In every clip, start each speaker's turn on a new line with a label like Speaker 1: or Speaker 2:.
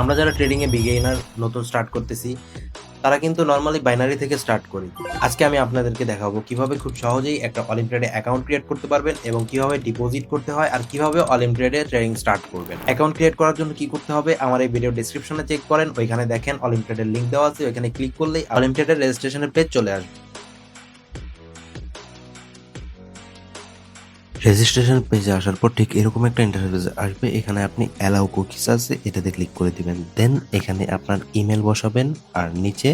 Speaker 1: আমরা যারা ট্রেডিং এ বিগিনার নতুন স্টার্ট করতেছি, তারা কিন্তু নর্মালি বাইনারি থেকে স্টার্ট করি। আজকে আমি আপনাদেরকে দেখাবো কীভাবে খুব সহজেই একটা অলিম্পিয়াডে অ্যাকাউন্ট ক্রিয়েট করতে পারবেন এবং কীভাবে ডিপোজিট করতে হয় আর কীভাবে অলিম্পিয়াডে ট্রেডিং স্টার্ট করবেন। অ্যাকাউন্ট ক্রিয়েট করার জন্য কি করতে হবে আমার এই ভিডিও ডিসক্রিপশনে চেক করেন, ওইখানে দেখেন অলিম্পিয়াডের লিঙ্ক দেওয়া আছে, ওইখানে ক্লিক করলেই অলিম্পিয়াডের রেজিস্ট্রেশনের পেজ চলে আসবে।
Speaker 2: রেজিস্ট্রেশন পেজে আসার পর ঠিক এরকম একটা ইন্টারফেস আসবে। এখানে আপনি অ্যালাউ কুকিস আছে, এটাতে ক্লিক করে দিবেন। দেন এখানে আপনার ইমেল বসাবেন আর নিচে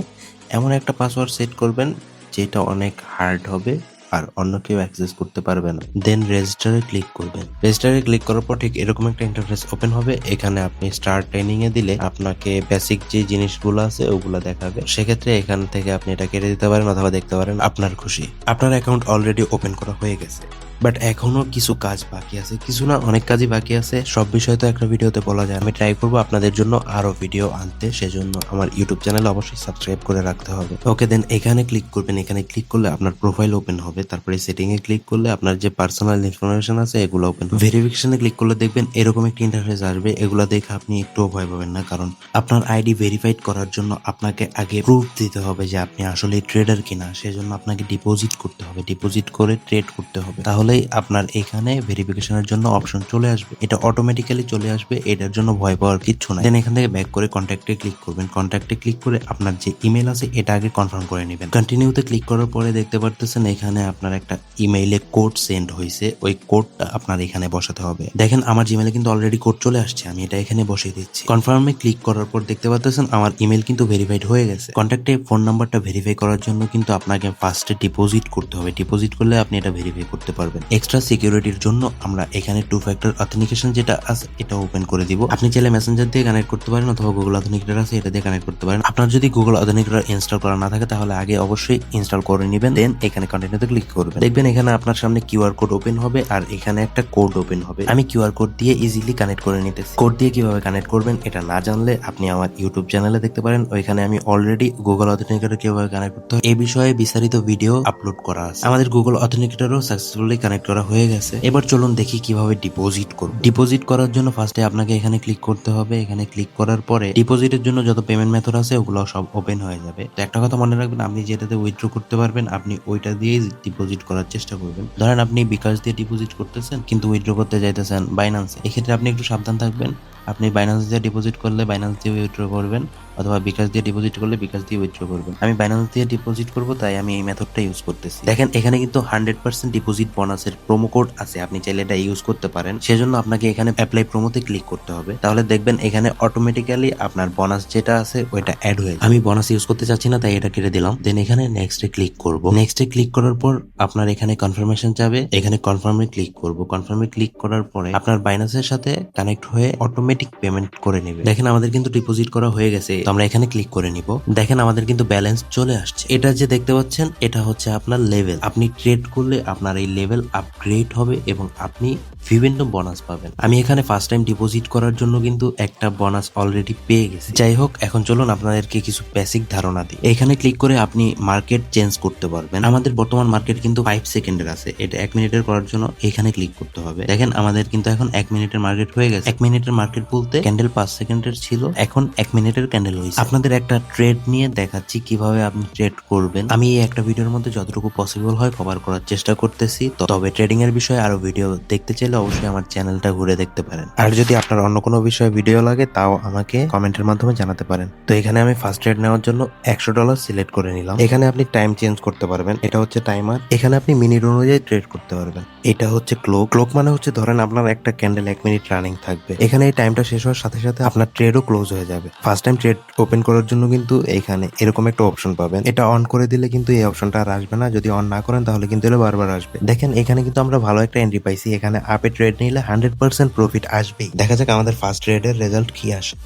Speaker 2: এমন একটা পাসওয়ার্ড সেট করবেন, যেটা অনেক হার্ড হবে আর অন্য কেউ অ্যাক্সেস করতে পারবে না। দেন রেজিস্টারে ক্লিক করবেন। রেজিস্টারে ক্লিক করার পর ঠিক এরকম একটা ইন্টারফেস ওপেন হবে। এখানে আপনি স্টার ট্রেনিং এ দিলে আপনাকে বেসিক যে জিনিসগুলো আছে ওগুলো দেখাবে। সেক্ষেত্রে এখান থেকে আপনি এটা কেটে দিতে পারেন অথবা দেখতে পারেন। আপনার খুশি। আপনার অ্যাকাউন্ট অলরেডি ওপেন করা হয়ে গেছে। বাট এখনও কিছু কাজ বাকি আছে। কিছু না, অনেক কাজই বাকি আছে। সব বিষয় তো একটা ভিডিওতে বলা যায়। আমি ট্রাই করব আপনাদের জন্য আরও ভিডিও আনতে। সেজন্য আমার ইউটিউব চ্যানেল অবশ্যই সাবস্ক্রাইব করে রাখতে হবে। ওকে দেন এখানে ক্লিক করবেন। এখানে ক্লিক করলে আপনার প্রোফাইল ওপেন হবে। তারপরে সেটিং এ ক্লিক করলে আপনার যে পার্সোনাল ইনফরমেশন আছে, এগুলো ওপেন ভেরিফিকেশনে ক্লিক করলে দেখবেন এরকম একটা ইন্টারফেস আসবে। এগুলো দেখে আপনি একটুও ভয় পাবেন না। কারণ আপনার আইডি ভেরিফাইড করার জন্য আপনাকে আগে প্রুফ দিতে হবে যে আপনি আসলে ট্রেডার কিনা। সেজন্য আপনাকে ডিপোজিট করতে হবে। ডিপোজিট করে ট্রেড করতে হবে। তাহলেই আপনার এখানে ভেরিফিকেশনের জন্য অপশন চলে আসবে। এটা অটোমেটিক্যালি চলে আসবে, এটার জন্য ভয় পাওয়ার কিচ্ছু নাই। দেন এখান থেকে ব্যাক করে কন্ট্যাক্টে ক্লিক করবেন। কন্ট্যাক্টে ক্লিক করে আপনার যে ইমেল আছে, এটা আগে কনফার্ম করে নেবেন। কন্টিনিউতে ক্লিক করার পরে দেখতে পারতেছেন এখানে আপনার একটা ইমেইলে কোড সেন্ড হয়েছে ওই কোডটা আপনার এখানে বসাতে হবে। দেখেন, আমার জিমেলে কিন্তু অলরেডি কোড চলে আসছে। আমি এটা এখানে বসিয়ে দিচ্ছি। কনফার্মে ক্লিক করার পর দেখতে পাচ্ছেন আমার ইমেল কিন্তু ভেরিফাইড হয়ে গেছে। কন্ট্যাক্টে ফোন নাম্বারটা ভেরিফাই করার জন্য কিন্তু আপনাকে ফার্স্টে ডিপোজিট করতে হবে। ডিপোজিট করলে আপনি এটা ভেরিফাই করতে পারবেন। এক্সট্রা সিকিউরিটির জন্য আমরা এখানে টু ফ্যাক্টর অথেন্টিকেশন যেটা আছে, এটা ওপেন করে দিব। আপনি চাইলে মেসেঞ্জার দিয়ে কানেক্ট করতে পারেন অথবা গুগল অথেন্টিকেটর আছে, এটা দিয়ে কানেক্ট করতে পারেন। আপনার যদি গুগল অথেন্টিকেটর ইনস্টল করা না থাকে, তাহলে আগে অবশ্যই ইনস্টল করে নেবেন দেন এখানে কন্টিনিউতে ক্লিক করবেন। দেখবেন এখানে আপনার সামনে কিউআর কোড ওপেন হবে আর এখানে একটা কোড ওপেন হবে। আমি কিউআর কোড দিয়ে ইজিলি কানেক্ট করে নিতেছি। কোড দিয়ে কীভাবে কানেক্ট করবেন, এটা না জানলে আপনি আমার ইউটিউব চ্যানেলে দেখতে পারেন। ওইখানে আমি অলরেডি গুগল অথেন্টিকেটর কীভাবে কানেক্ট করতে হয় এই বিষয়ে বিস্তারিত ভিডিও আপলোড করা আছে। আমাদের গুগল অথেন্টিকেটরও সাকসেসফুলি কানেক্ট করা হয়ে গেছে। এবার চলুন দেখি কীভাবে ডিপোজিট করব। ডিপোজিট করার জন্য ফার্স্টে আপনাকে এখানে ক্লিক করতে হবে। এখানে ক্লিক করার পরে ডিপোজিটের জন্য যত পেমেন্ট মেথড আছে, ওগুলো সব ওপেন হয়ে যাবে। তো একটা কথা মনে রাখবেন, আপনি যেটাতে উইথড্র করতে পারবেন, আপনি ওইটা দিয়েই ডিপোজিট করার চেষ্টা করবেন। ধরেন আপনি বিকাশ দিয়ে ডিপোজিট করতেছেন, কিন্তু উইথড্র করতে যাইতেছেন বাইন্যান্সে এক্ষেত্রে আপনি একটু সাবধান থাকবেন। আপনি বাইন্যান্স দিয়ে ডিপোজিট করলে বাইন্যান্স দিয়ে উইথড্র করবেন। অথবা বিকাশ দিয়ে ডিপোজিট করলে বিকাশ দিয়ে উইথড্র করবেন। আমি বাইন্যান্স দিয়ে ডিপোজিট করব, তাই আমি এই মেথডটা ইউজ করতেছি। দেখেন, এখানে কিন্তু হান্ড্রেড পার্সেন্ট ডিপোজিট বোনাসের প্রোমো কোড আছে। আপনি চাইলে এটা ইউজ করতে পারেন। সেজন্য আপনাকে এখানে অ্যাপ্লাই প্রোমোতে ক্লিক করতে হবে। তাহলে দেখবেন এখানে অটোমেটিক্যালি আপনার বোনাস যেটা আছে, ওইটা অ্যাড হয়ে আমি বোনাস ইউজ করতে চাচ্ছি না, তাই এটা কেটে দিলাম। দেন এখানে নেক্সটে ক্লিক করব। নেক্সটে ক্লিক করার পর আপনার এখানে কনফার্মেশন যাবে। এখানে কনফার্মে ক্লিক করব। কনফার্মে ক্লিক করার পরে আপনার বাইনান্সের সাথে কানেক্ট হয়ে অটোমেটিক পেমেন্ট করে নেবে। দেখেন, আমাদের কিন্তু ডিপোজিট করা হয়ে গেছে। আমরা এখানে ক্লিক করে নিব। দেখেন আমাদের কিন্তু ব্যালেন্স চলে আসছে। এটা যে দেখতে পাচ্ছেন, এটা হচ্ছে আপনার লেভেল আপনি ট্রেড করলে আপনার এই লেভেল আপগ্রেড হবে এবং আপনি বিভিন্ন বোনাস পাবেন। আমি এখানে ফার্স্ট টাইম ডিপোজিট করার জন্য কিন্তু একটা বোনাস অলরেডি পেয়ে গেছি। যাই হোক, এখন চলুন আপনাদেরকে কিছু বেসিক ধারণা দিই। এখানে ক্লিক করে আপনি মার্কেট চেঞ্জ করতে পারবেন। আমাদের বর্তমান মার্কেট কিন্তু ফাইভ সেকেন্ডের আছে। এটা এক মিনিটের করার জন্য এখানে ক্লিক করতে হবে। দেখেন, আমাদের কিন্তু এখন এক মিনিটের মার্কেট হয়ে গেছে। এক মিনিটের মার্কেট বলতে ক্যান্ডেল পাঁচ সেকেন্ডের ছিল। এখন এক মিনিটের ক্যান্ডেল হয়েছে। আপনাদের একটা ট্রেড নিয়ে দেখাচ্ছি কীভাবে আপনি ট্রেড করবেন। আমি এই একটা ভিডিওর মধ্যে যতটুকু পসিবল হয় কভার করার চেষ্টা করতেছি। তবে ট্রেডিং এর বিষয়ে আরও ভিডিও দেখতে চাইলে অবশ্যই আমার চ্যানেলটা ঘুরে দেখতে পারেন। আর যদি আপনার অন্য কোনো বিষয়ে ভিডিও লাগে, তাও আমাকে কমেন্টের মাধ্যমে জানাতে পারেন। তো এখানে আমি ফার্স্ট ট্রেড নেওয়ার জন্য একশো ডলার সিলেক্ট করে নিলাম। এখানে আপনি টাইম চেঞ্জ করতে পারবেন। এটা হচ্ছে টাইমার এখানে আপনি মিনিট অনুযায়ী ট্রেড করতে পারবেন। এটা হচ্ছে ক্লোক ক্লোক মানে হচ্ছে ধরেন আপনার একটা ক্যান্ডেল এক মিনিট রানিং থাকবে। এখানে এই টাইমটা শেষ হওয়ার সাথে সাথে আপনার ট্রেডও ক্লোজ হয়ে যাবে। ফার্স্ট টাইম ট্রেড ওপেন করার জন্য কিন্তু এখানে এরকম একটা অপশন পাবেন। এটা অন করে দিলে কিন্তু এই অপশনটা আর আসবে না। যদি অন না করেন, তাহলে কিন্তু এটা বারবার আসবে। দেখেন, এখানে কিন্তু আমরা ভালো একটা এন্ট্রি পাইছি। এখানে আপে ট্রেড নিলে হান্ড্রেড পার্সেন্ট প্রফিট আসবেই। দেখা যাক আমাদের ফার্স্ট ট্রেডের রেজাল্ট কি আসে।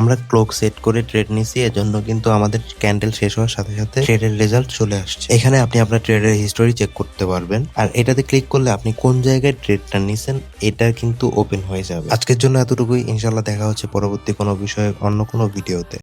Speaker 2: আমরা ক্লোক সেট করে ট্রেড নিছি, এজন্য কিন্তু আমাদের ক্যান্ডেল শেষ হওয়ার সাথে সাথে ট্রেডের রেজাল্ট চলে আসছে। এখানে আপনি আপনার ট্রেডের হিস্টোরি চেক করতে পারবেন, আর এটাতে ক্লিক করলে আপনি কোন জায়গায় ট্রেডটা নিছেন, এটা কিন্তু ওপেন হয়ে যাবে। আজকের জন্য এতটুকুই ইনশাল্লাহ দেখা হচ্ছে পরবর্তী কোনো বিষয়ে অন্য কোনো ভিডিওতে